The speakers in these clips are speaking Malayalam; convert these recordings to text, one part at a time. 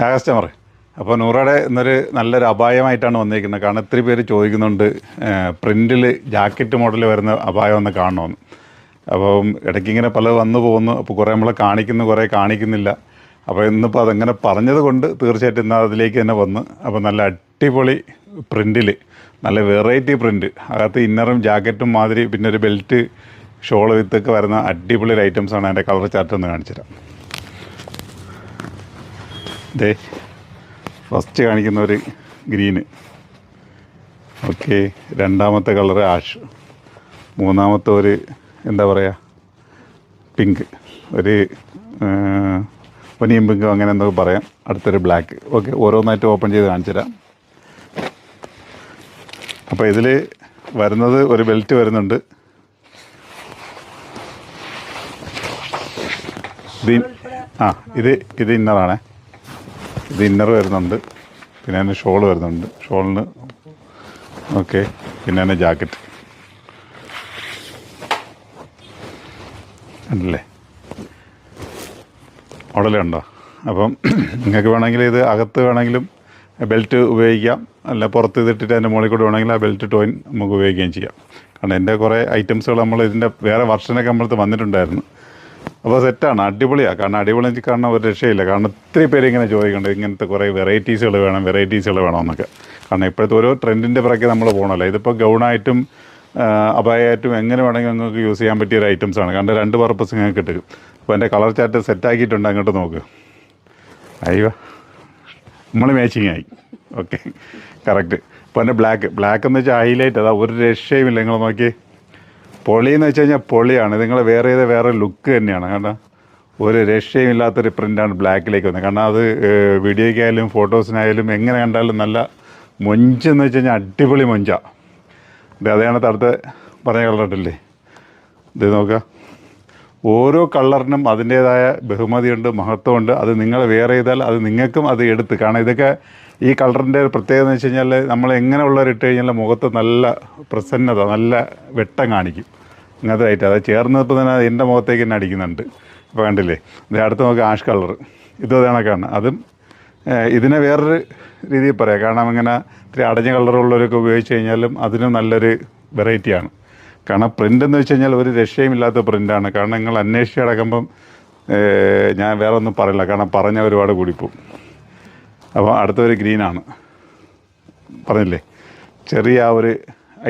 കസ്റ്റമർ അപ്പോൾ നൂറയുടെ ഇന്നൊരു നല്ലൊരു അപായമായിട്ടാണ് വന്നിരിക്കുന്നത്. കാരണം ഒത്തിരി പേര് ചോദിക്കുന്നുണ്ട് പ്രിന്റിൽ ജാക്കറ്റ് മോഡൽ വരുന്ന അപായം ഒന്ന് കാണണമെന്ന് അപ്പം ഇടയ്ക്ക് ഇങ്ങനെ പല വന്നു പോകുന്നു അപ്പോൾ കുറേ നമ്മളെ കാണിക്കുന്നു കുറേ കാണിക്കുന്നില്ല. അപ്പോൾ ഇന്നിപ്പോൾ അതങ്ങനെ പറഞ്ഞത് കൊണ്ട് തീർച്ചയായിട്ടും ഇന്ന് അതിലേക്ക് തന്നെ വന്ന്. അപ്പോൾ നല്ല അടിപൊളി പ്രിന്റിൽ നല്ല വെറൈറ്റി പ്രിന്റ് അകത്ത് ഇന്നറും ജാക്കറ്റും മാതിരി പിന്നെ ഒരു ബെൽറ്റ് ഷോൾ വിത്തൊക്കെ വരുന്ന അടിപൊളി ഐറ്റംസാണ് അതിന്റെ കളർ ചാർട്ട് ഒന്ന് കാണിച്ചു തരാം ദേ ഫസ്റ്റ് കാണിക്കുന്ന ഒരു ഗ്രീന് ഓക്കെ രണ്ടാമത്തെ കളർ ആഷ് മൂന്നാമത്തെ ഒരു എന്താ പറയുക പിങ്ക് ഒരു പൊനിയും പിങ്കും അങ്ങനെ എന്തൊക്കെ പറയാം. അടുത്തൊരു ബ്ലാക്ക് ഓക്കെ ഓരോന്നായിട്ട് ഓപ്പൺ ചെയ്ത് കാണിച്ചു തരാം. അപ്പോൾ ഇതിൽ വരുന്നത് ഒരു ബെൽറ്റ് വരുന്നുണ്ട്. ആ ഇത് ഇത് ഇന്നറാണേ ഇത് ഇന്നർ വരുന്നുണ്ട്. പിന്നെ അതിന് ഷോൾ വരുന്നുണ്ട്. ഷോളിന് ഓക്കെ. പിന്നെ അതിന് ജാക്കറ്റ്. ഉണ്ടല്ലേ? മോഡലുണ്ടോ അപ്പം നിങ്ങൾക്ക് വേണമെങ്കിൽ ഇത് അകത്ത് വേണമെങ്കിലും ബെൽറ്റ് ഉപയോഗിക്കാം. അല്ല പുറത്ത് ഇതിട്ടിട്ട് അതിന്റെ മുകളിൽ കൂടെ വേണമെങ്കിൽ ആ ബെൽറ്റ് ടോയിൻ നമുക്ക് ഉപയോഗിക്കുകയും ചെയ്യാം. കാരണം എന്റെ കുറേ ഐറ്റംസുകൾ നമ്മൾ ഇതിന്റെ വേറെ വർഷനൊക്കെ നമ്മളത് വന്നിട്ടുണ്ടായിരുന്നു. അപ്പോൾ സെറ്റാണ് അടിപൊളിയാണ് കാരണം അടിപൊളി എനിക്ക് കാരണം ഒരു രക്ഷയില്ല. കാരണം ഒത്തിരി പേര് ഇങ്ങനെ ചോദിക്കുന്നുണ്ട് ഇങ്ങനത്തെ കുറേ വെറൈറ്റീസുകൾ വേണം വെറൈറ്റീസുകൾ വേണം എന്നൊക്കെ. കാരണം ഇപ്പോഴത്തെ ഓരോ ട്രെൻഡിന്റെ പിറകെ നമ്മൾ പോകണമല്ലോ ഇതിപ്പോൾ ഗൗണായിട്ടും അപായമായിട്ടും എങ്ങനെ വേണമെങ്കിൽ നിങ്ങൾക്ക് യൂസ് ചെയ്യാൻ പറ്റിയ ഒരു ഐറ്റംസാണ് കാരണം രണ്ട് പർപ്പസ് നിങ്ങൾക്ക് കിട്ടും. അപ്പോൾ എന്റെ കളർ ചാർട്ട് സെറ്റാക്കിയിട്ടുണ്ട് അങ്ങോട്ട് നോക്ക്. അയ്യോ. നമ്മൾ മാച്ചിങ് ആയി. ഓക്കെ കറക്റ്റ് അപ്പോൾ എന്റെ ബ്ലാക്ക് ബ്ലാക്ക് എന്ന് വെച്ചാൽ ഹൈലൈറ്റ് അതാ ഒരു രക്ഷയുമില്ല. നിങ്ങൾ നോക്കി പൊളി എന്ന് വെച്ച് കഴിഞ്ഞാൽ പൊളിയാണ്. നിങ്ങൾ വേറെ ചെയ്ത വേറെ ലുക്ക് തന്നെയാണ്. കാരണം ഒരു രക്ഷയും ഇല്ലാത്തൊരു പ്രിന്റാണ് ബ്ലാക്കിലേക്ക് വന്നത് കാരണം അത് വീഡിയോയ്ക്കായാലും ഫോട്ടോസിനായാലും എങ്ങനെ കണ്ടാലും നല്ല മൊഞ്ചെന്ന് വെച്ച് കഴിഞ്ഞാൽ അടിപൊളി മൊഞ്ചാ. ഇത് അതാണ് തടുത്ത് പറഞ്ഞ കളറിട്ടില്ലേ ഇത് നോക്കുക ഓരോ കളറിനും അതിന്റേതായ ബഹുമതിയുണ്ട് മഹത്വമുണ്ട്. അത് നിങ്ങൾ വേറെ ചെയ്താൽ അത് നിങ്ങൾക്കും അത് എടുത്ത് കാരണം ഇതൊക്കെ ഈ കളറിന്റെ ഒരു പ്രത്യേകത എന്ന് വെച്ച് കഴിഞ്ഞാൽ നമ്മൾ എങ്ങനെയുള്ളവരിട്ട് കഴിഞ്ഞാൽ മുഖത്ത് നല്ല പ്രസന്നത നല്ല വെട്ടം കാണിക്കും. അങ്ങനത്തെ ഐറ്റം അത് ചേർന്നപ്പോൾ തന്നെ എന്റെ മുഖത്തേക്ക് തന്നെ അടിക്കുന്നുണ്ട്. ഇപ്പോൾ കണ്ടില്ലേ? ഇത് അടുത്ത് നോക്കുക ആഷ് കളർ ഇത് കണക്കാണ്. അതും ഇതിനെ വേറൊരു രീതിയിൽ പറയാം. കാരണം ഇങ്ങനെ ഇത്തിരി അടഞ്ഞ കളറുള്ളവരൊക്കെ ഉപയോഗിച്ച് കഴിഞ്ഞാലും അതിനും നല്ലൊരു വെറൈറ്റിയാണ് കാരണം പ്രിന്റ് എന്ന് വെച്ച് കഴിഞ്ഞാൽ ഒരു രക്ഷയും ഇല്ലാത്ത പ്രിന്റാണ് കാരണം നിങ്ങൾ അന്വേഷിച്ച് കിടക്കുമ്പം ഞാൻ വേറെ ഒന്നും പറയില്ല. കാരണം പറഞ്ഞ ഒരുപാട് കൂടിപ്പോവും. അപ്പോൾ അടുത്തൊരു ഗ്രീനാണ് പറഞ്ഞില്ലേ? ചെറിയ ആ ഒരു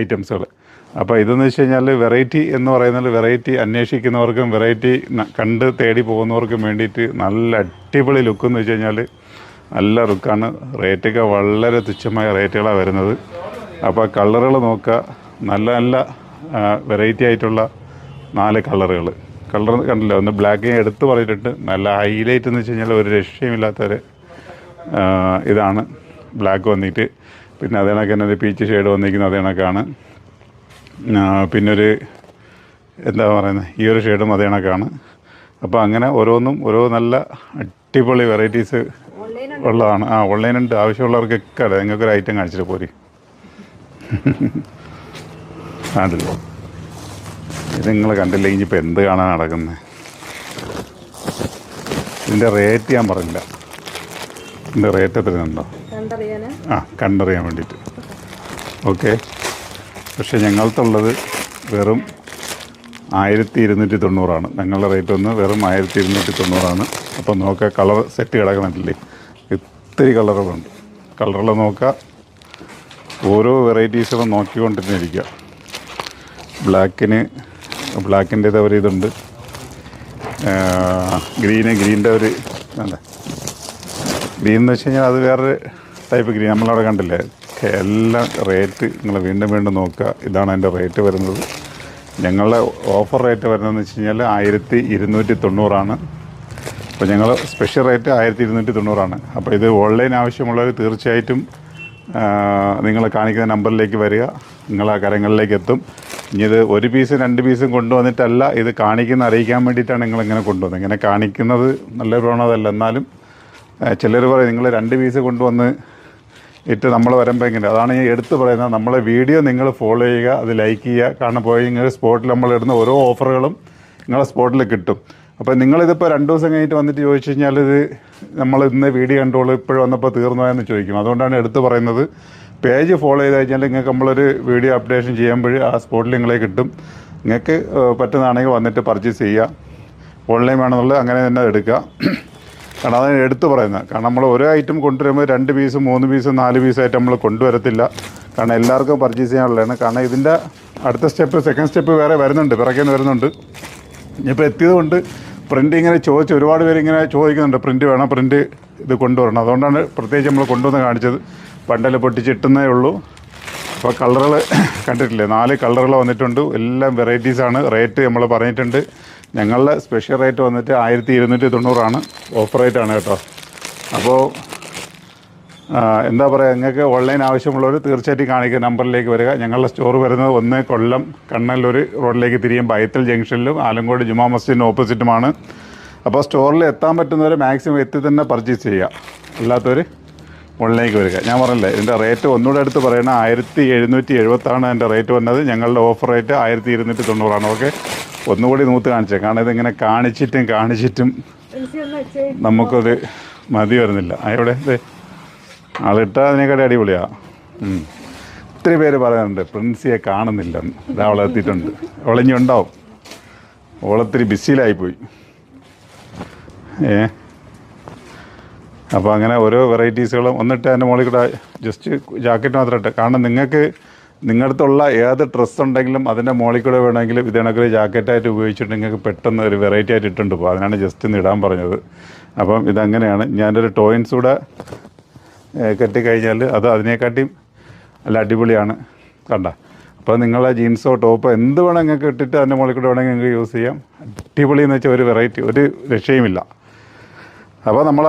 ഐറ്റംസുകൾ അപ്പോൾ ഇതെന്ന് വെച്ച് കഴിഞ്ഞാൽ വെറൈറ്റി എന്ന് പറയുന്നത് വെറൈറ്റി അന്വേഷിക്കുന്നവർക്കും വെറൈറ്റി കണ്ട് തേടി പോകുന്നവർക്കും വേണ്ടിയിട്ട് നല്ല അടിപൊളി ലുക്ക് എന്ന് വെച്ച് കഴിഞ്ഞാൽ നല്ല ലുക്കാണ് റേറ്റൊക്കെ വളരെ തുച്ഛമായ റേറ്റുകളാണ് വരുന്നത്. അപ്പോൾ കളറുകൾ നോക്കുക. നല്ല നല്ല വെറൈറ്റി ആയിട്ടുള്ള നാല് കളറുകൾ കളർ കണ്ടില്ല? ഒന്ന് ബ്ലാക്ക് എടുത്ത് പറഞ്ഞിട്ടുണ്ട്. നല്ല ഹൈലൈറ്റ് എന്ന് വെച്ച് കഴിഞ്ഞാൽ ഒരു രക്ഷയുമില്ലാത്തൊരു ഇതാണ്. ബ്ലാക്ക് വന്നിട്ട്. പിന്നെ അതേ കണക്ക് തന്നെ പീച്ച് ഷെയ്ഡ് വന്നിരിക്കുന്നത് അതേ കണക്കാണ്. ആ, പിന്നൊരു എന്താ പറയുന്നത് ഈ ഒരു ഷെയ്ഡും അതേ കണക്കാണ് അപ്പോൾ അങ്ങനെ ഓരോന്നും ഓരോ നല്ല അടിപൊളി വെറൈറ്റീസ് ഉള്ളതാണ്. ആ ഓൺലൈനുണ്ട് ആവശ്യമുള്ളവർക്കൊക്കെ നിങ്ങൾക്ക് ഒരു ഐറ്റം കാണിച്ചിട്ട് പോരി. ആണല്ലോ ഇത് നിങ്ങൾ കണ്ടില്ലെങ്കിൽ ഇപ്പോൾ എന്ത് കാണാൻ നടക്കുന്നത് ഇതിന്റെ റേറ്റ് ഞാൻ പറഞ്ഞില്ല. ഇതിന്റെ റേറ്റ് എത്രയുണ്ടോ ആ കണ്ടറിയാൻ വേണ്ടിയിട്ട്. ഓക്കെ പക്ഷേ ഞങ്ങൾക്കുള്ളത് വെറും ആയിരത്തി ഇരുന്നൂറ്റി തൊണ്ണൂറാണ് ഞങ്ങളുടെ റേറ്റ് ഒന്ന് വെറും ആയിരത്തി ഇരുന്നൂറ്റി തൊണ്ണൂറാണ് അപ്പോൾ നോക്കുക കളർ സെറ്റ് കിടക്കണില്ലേ ഇത്തിരി കളറുകളുണ്ട്. കളറുകൾ നോക്കുക ഓരോ വെറൈറ്റീസുകളും നോക്കിക്കൊണ്ടിരുന്നിരിക്കുക ബ്ലാക്കിന് ബ്ലാക്കിന്റേത് ഒരു ഇതുണ്ട്. ഗ്രീന് ഗ്രീന്റെ ഒരു അല്ല. ഗ്രീൻ എന്ന് വെച്ച് കഴിഞ്ഞാൽ അത് വേറൊരു ടൈപ്പ് ഗ്രീൻ. നമ്മളവിടെ കണ്ടില്ലേ? ഒക്കെ എല്ലാം റേറ്റ് നിങ്ങൾ വീണ്ടും വീണ്ടും നോക്കുക. ഇതാണ് അതിന്റെ റേറ്റ് വരുന്നത്. ഞങ്ങളുടെ ഓഫർ റേറ്റ് വരുന്നതെന്ന് വെച്ച് കഴിഞ്ഞാൽ ആയിരത്തി ഇരുന്നൂറ്റി തൊണ്ണൂറാണ് അപ്പോൾ ഞങ്ങൾ സ്പെഷ്യൽ റേറ്റ് ആയിരത്തി ഇരുന്നൂറ്റി തൊണ്ണൂറാണ് അപ്പോൾ ഇത് ഓൺലൈൻ ആവശ്യമുള്ളവർ തീർച്ചയായിട്ടും നിങ്ങൾ കാണിക്കുന്ന നമ്പറിലേക്ക് വരിക. നിങ്ങൾ ആ കരങ്ങളിലേക്ക് എത്തും. ഇനി ഇത് ഒരു പീസും രണ്ട് പീസും കൊണ്ടുവന്നിട്ടല്ല ഇത് കാണിക്കുന്ന അറിയിക്കാൻ വേണ്ടിയിട്ടാണ് നിങ്ങൾ ഇങ്ങനെ കൊണ്ടുവന്നത്. ഇങ്ങനെ കാണിക്കുന്നത് നല്ല പ്രവണതല്ല എന്നാലും ചിലർ പറയും നിങ്ങൾ രണ്ട് പീസ് കൊണ്ടുവന്ന് ഇട്ട് നമ്മൾ വരുമ്പോൾ എങ്ങനെ അതാണ് ഞാൻ എടുത്തു പറയുന്നത്. നമ്മളെ വീഡിയോ നിങ്ങൾ ഫോളോ ചെയ്യുക അത് ലൈക്ക് ചെയ്യുക. കാരണം പോയി നിങ്ങൾ സ്പോട്ടിൽ നമ്മൾ ഇടുന്ന ഓരോ ഓഫറുകളും നിങ്ങളെ സ്പോട്ടിൽ കിട്ടും. അപ്പോൾ നിങ്ങളിതിപ്പോൾ രണ്ട് ദിവസം കഴിഞ്ഞിട്ട് വന്നിട്ട് ചോദിച്ചു കഴിഞ്ഞാൽ ഇത് നമ്മൾ ഇന്ന് വീഡിയോ കണ്ടോളൂ ഇപ്പോഴും വന്നപ്പോൾ തീർന്നു എന്ന് ചോദിക്കും. അതുകൊണ്ടാണ് എടുത്തു പറയുന്നത്. പേജ് ഫോളോ ചെയ്ത് കഴിഞ്ഞാൽ നിങ്ങൾക്ക് നമ്മളൊരു വീഡിയോ അപ്ഡേഷൻ ചെയ്യുമ്പോൾ ആ സ്പോട്ടിൽ നിങ്ങളെ കിട്ടും. നിങ്ങൾക്ക് പറ്റുന്നതാണെങ്കിൽ വന്നിട്ട് പർച്ചേസ് ചെയ്യുക. ഓൺലൈൻ വേണമെന്നുള്ളത് അങ്ങനെ തന്നെ എടുക്കുക. കാരണം അതാണ് എടുത്തു പറയുന്നത്. കാരണം നമ്മൾ ഓരോ ഐറ്റം കൊണ്ടുവരുമ്പോൾ രണ്ട് പീസ് മൂന്ന് പീസ് നാല് പീസ് പീസായിട്ട് നമ്മൾ കൊണ്ടുവരത്തില്ല. കാരണം എല്ലാവർക്കും പർച്ചേസ് ചെയ്യാനുള്ളതാണ്. കാരണം ഇതിന്റെ അടുത്ത സ്റ്റെപ്പ് സെക്കൻഡ് സ്റ്റെപ്പ് വേറെ വരുന്നുണ്ട്. പിറക്കേന്ന് വരുന്നുണ്ട്. ഇനിയിപ്പോൾ എത്തിയത് കൊണ്ട് പ്രിന്റ് ഇങ്ങനെ ചോദിച്ച് ഒരുപാട് പേര് ഇങ്ങനെ ചോദിക്കുന്നുണ്ട്. പ്രിന്റ് വേണം? പ്രിന്റ് ഇത് കൊണ്ടുവരണം. അതുകൊണ്ടാണ് പ്രത്യേകിച്ച് നമ്മൾ കൊണ്ടുവന്ന് കാണിച്ചത്. പണ്ടൽ പൊട്ടിച്ചിട്ടുന്നേ ഉള്ളൂ. അപ്പോൾ കളറുകൾ കണ്ടിട്ടില്ലേ? നാല് കളറുകൾ വന്നിട്ടുണ്ട്. എല്ലാം വെറൈറ്റീസാണ് റേറ്റ് നമ്മൾ പറഞ്ഞിട്ടുണ്ട്. ഞങ്ങളുടെ സ്പെഷ്യൽ റേറ്റ് വന്നിട്ട് ആയിരത്തി ഇരുന്നൂറ്റി തൊണ്ണൂറാണ് ഓഫർ റേറ്റാണ് കേട്ടോ അപ്പോൾ എന്താ പറയുക നിങ്ങൾക്ക് ഓൺലൈൻ ആവശ്യമുള്ളവർ തീർച്ചയായിട്ടും കാണിക്കുക നമ്പറിലേക്ക് വരിക. ഞങ്ങളുടെ സ്റ്റോർ വരുന്നത് ഒന്ന് കൊല്ലം കണ്ണല്ലൂർ റോഡിലേക്ക് തിരിയും ബൈത്തൽ ജംഗ്ഷനിലും ആലങ്കോട് ജുമാ മസ്ജിദിന് ഓപ്പോസിറ്റുമാണ് അപ്പോൾ സ്റ്റോറിൽ എത്താൻ പറ്റുന്നവരെ മാക്സിമം എത്തി തന്നെ പർച്ചേസ് ചെയ്യുക. അല്ലാത്തവർ ഓൺലൈനിലേക്ക് വരിക. ഞാൻ പറഞ്ഞില്ലേ ഇതിന്റെ റേറ്റ് ഒന്നുകൂടെ അടുത്ത് പറയണ ആയിരത്തി എഴുന്നൂറ്റി എഴുപത്താണ് എന്റെ റേറ്റ് വന്നത്. ഞങ്ങളുടെ ഓഫർ റേറ്റ് ആയിരത്തി ഇരുന്നൂറ്റി തൊണ്ണൂറാണ് ഓക്കെ? ഒന്നുകൂടി നൂത്ത് കാണിച്ചേ. കാരണം ഇതിങ്ങനെ കാണിച്ചിട്ടും കാണിച്ചിട്ടും നമുക്കത് മതി വരുന്നില്ല. ആ, എവിടെ? ഇത് ആളിട്ടാൽ അതിനെക്കാട്ടി അടിപൊളിയാ. ഉം. ഒത്തിരി പേര് പറയാറുണ്ട് പ്രിൻസിയെ കാണുന്നില്ല അവളെ എത്തിയിട്ടുണ്ട്. ഒളിഞ്ഞുണ്ടാവും അവളൊത്തിരി ബിസിയിലായിപ്പോയി ഏ? അപ്പോൾ അങ്ങനെ ഓരോ വെറൈറ്റീസുകളും ഒന്നിട്ട് അതിന്റെ മുകളിൽ കൂടെ ജസ്റ്റ് ജാക്കറ്റ് മാത്രം ഇട്ട്. കാരണം നിങ്ങൾക്ക് നിങ്ങളടുത്തുള്ള ഏത് ഡ്രസ്സ് ഉണ്ടെങ്കിലും അതിന്റെ മുകളിൽ കൂടെ വേണമെങ്കിലും ഇത് കണക്കൊരു ജാക്കറ്റായിട്ട് ഉപയോഗിച്ചിട്ട് നിങ്ങൾക്ക് പെട്ടെന്ന് ഒരു വെറൈറ്റി ആയിട്ട് ഇട്ടുണ്ട്. പോകും അതിനാണ് ജസ്റ്റ് ഒന്ന് ഇടാൻ പറഞ്ഞത്. അപ്പം ഇതങ്ങനെയാണ്. ഞാനൊരു ടോയിൻസ് കൂടെ കെട്ടിക്കഴിഞ്ഞാൽ അത് അതിനെക്കാട്ടിയും നല്ല അടിപൊളിയാണ്. കണ്ട? അപ്പോൾ നിങ്ങളെ ജീൻസോ ടോപ്പോ എന്ത് വേണം നിങ്ങൾക്ക് ഇട്ടിട്ട് അതിന്റെ മുകളിൽ കൂടെ വേണമെങ്കിൽ നിങ്ങൾക്ക് യൂസ് ചെയ്യാം. അടിപൊളി എന്ന് വെച്ചാൽ ഒരു വെറൈറ്റി ഒരു രക്ഷയുമില്ല. അപ്പോൾ നമ്മൾ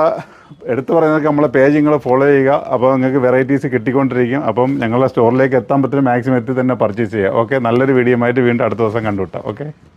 എടുത്തു പറയുന്നത് നമ്മളെ പേജ് നിങ്ങൾ ഫോളോ ചെയ്യുക. അപ്പോൾ നിങ്ങൾക്ക് വെറൈറ്റീസ് കിട്ടിക്കൊണ്ടിരിക്കും. അപ്പം ഞങ്ങളുടെ സ്റ്റോറിലേക്ക് എത്താൻ പറ്റുന്ന മാക്സിമം എത്തി തന്നെ പർച്ചേസ് ചെയ്യുക. ഓക്കെ നല്ലൊരു വീഡിയോ ആയിട്ട് വീണ്ടും അടുത്ത ദിവസം കണ്ടുവിട്ടാം ഓക്കെ